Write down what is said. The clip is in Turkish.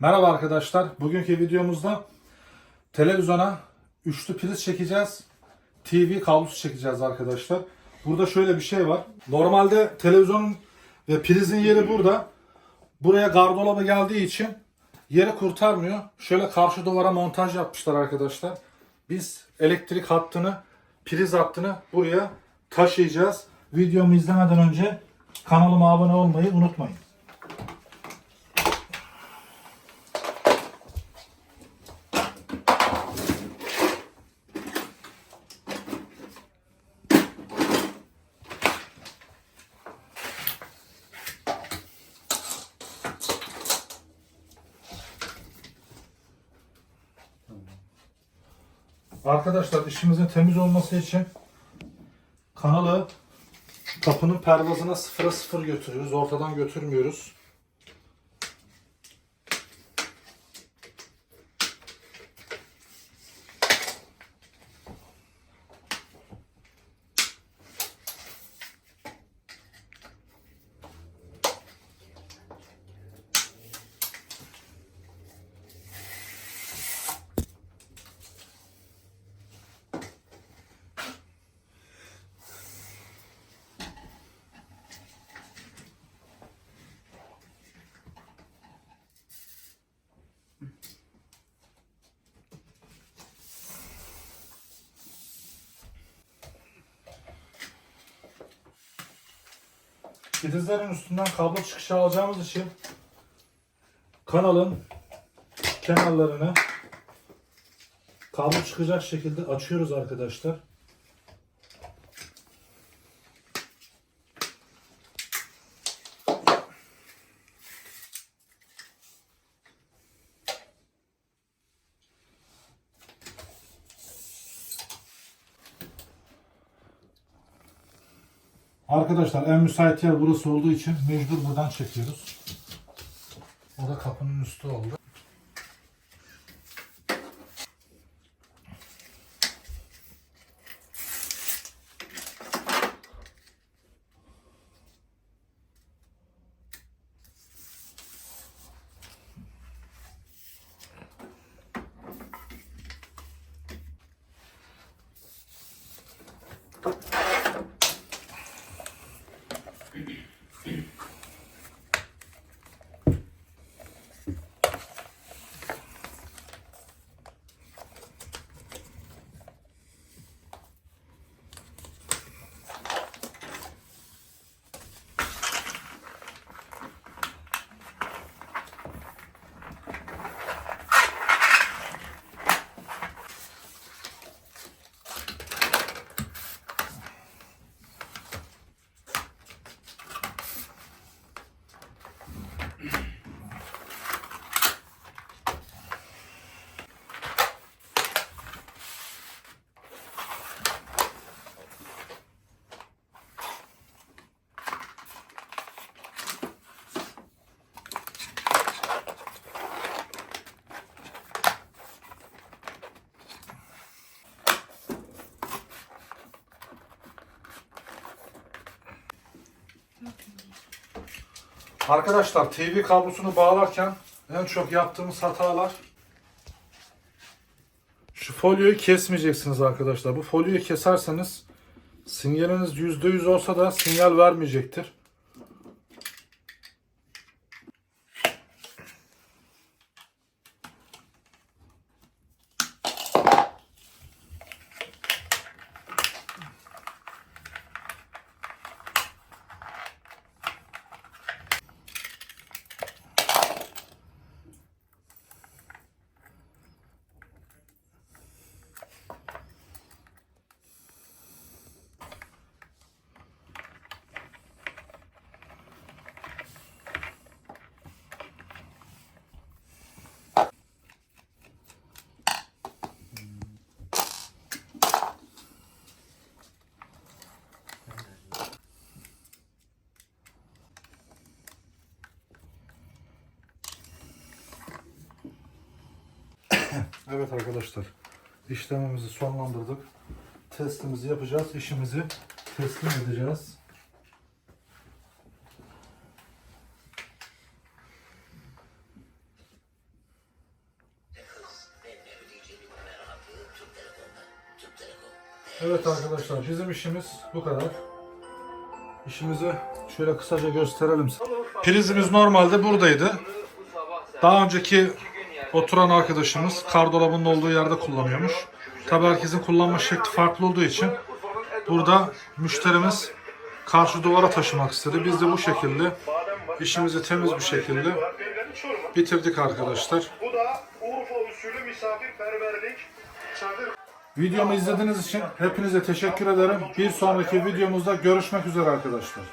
Merhaba arkadaşlar. Bugünkü videomuzda televizyona üçlü priz çekeceğiz. TV kablosu çekeceğiz arkadaşlar. Burada şöyle bir şey var. Normalde televizyonun ve prizin yeri burada. Buraya gardolabı geldiği için yeri kurtarmıyor. Şöyle karşı duvara montaj yapmışlar arkadaşlar. Biz elektrik hattını, priz hattını buraya taşıyacağız. Videomu izlemeden önce kanalıma abone olmayı unutmayın. Arkadaşlar işimizin temiz olması için kanalı kapının pervazına sıfıra sıfır götürüyoruz. Ortadan götürmüyoruz. Prizlerin üstünden kablo çıkışı alacağımız için kanalın kenarlarını kablo çıkacak şekilde açıyoruz arkadaşlar. Arkadaşlar en müsait yer burası olduğu için mecbur buradan çekiyoruz. O da kapının üstü oldu. Arkadaşlar TV kablosunu bağlarken en çok yaptığımız hatalar şu folyoyu kesmeyeceksiniz arkadaşlar. Bu folyoyu keserseniz sinyaliniz %100 olsa da sinyal vermeyecektir. Evet arkadaşlar işlemimizi sonlandırdık. Testimizi yapacağız. işimizi teslim edeceğiz. Evet arkadaşlar bizim işimiz bu kadar. İşimizi şöyle kısaca gösterelim. Prizimiz normalde buradaydı. Daha önceki oturan arkadaşımız kardolabının olduğu yerde kullanıyormuş. Tabi herkesin kullanma şekli farklı olduğu için burada müşterimiz karşı duvara taşımak istedi. Biz de bu şekilde işimizi temiz bir şekilde bitirdik arkadaşlar. Videomu izlediğiniz için hepinize teşekkür ederim. Bir sonraki videomuzda görüşmek üzere arkadaşlar.